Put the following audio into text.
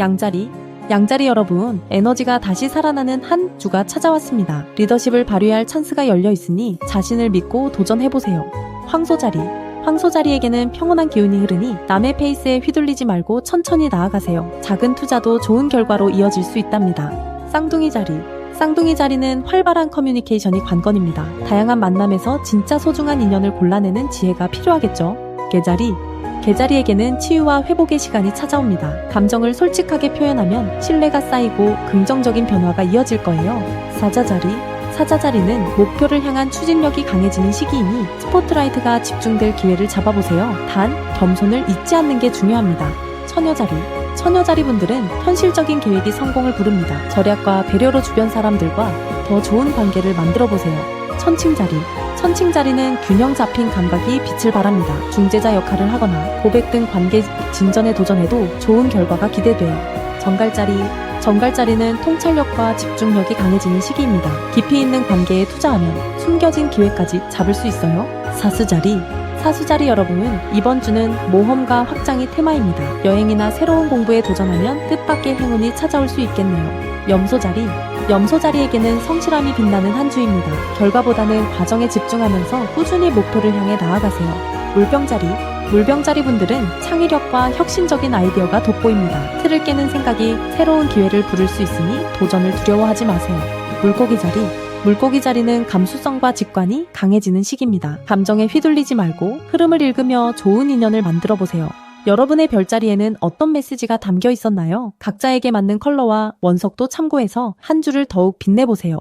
양자리, 양자리 여러분, 에너지가 다시 살아나는 한 주가 찾아왔습니다. 리더십을 발휘할 찬스가 열려 있으니 자신을 믿고 도전해보세요. 황소자리, 황소자리에게는 평온한 기운이 흐르니 남의 페이스에 휘둘리지 말고 천천히 나아가세요. 작은 투자도 좋은 결과로 이어질 수 있답니다. 쌍둥이 자리, 쌍둥이 자리는 활발한 커뮤니케이션이 관건입니다. 다양한 만남에서 진짜 소중한 인연을 골라내는 지혜가 필요하겠죠. 개자리, 개자리에게는 치유와 회복의 시간이 찾아옵니다. 감정을 솔직하게 표현하면 신뢰가 쌓이고 긍정적인 변화가 이어질 거예요. 사자자리, 사자자리는 목표를 향한 추진력이 강해지는 시기이니 스포트라이트가 집중될 기회를 잡아보세요. 단, 겸손을 잊지 않는 게 중요합니다. 처녀자리, 처녀자리 분들은 현실적인 계획이 성공을 부릅니다. 절약과 배려로 주변 사람들과 더 좋은 관계를 만들어 보세요. 천칭자리, 천칭자리는 균형 잡힌 감각이 빛을 발합니다. 중재자 역할을 하거나 고백 등 관계 진전에 도전해도 좋은 결과가 기대돼요. 정갈 자리, 정갈 자리는 통찰력과 집중력이 강해지는 시기입니다. 깊이 있는 관계에 투자하면 숨겨진 기회까지 잡을 수 있어요. 사수 자리, 사수자리 여러분, 이번 주는 모험과 확장이 테마입니다. 여행이나 새로운 공부에 도전하면 뜻밖의 행운이 찾아올 수 있겠네요. 염소자리, 염소자리에게는 성실함이 빛나는 한 주입니다. 결과보다는 과정에 집중하면서 꾸준히 목표를 향해 나아가세요. 물병자리, 물병자리 분들은 창의력과 혁신적인 아이디어가 돋보입니다. 틀을 깨는 생각이 새로운 기회를 부를 수 있으니 도전을 두려워하지 마세요. 물고기 자리, 물고기 자리는 감수성과 직관이 강해지는 시기입니다. 감정에 휘둘리지 말고 흐름을 읽으며 좋은 인연을 만들어 보세요. 여러분의 별자리에는 어떤 메시지가 담겨 있었나요? 각자에게 맞는 컬러와 원석도 참고해서 한 주를 더욱 빛내보세요.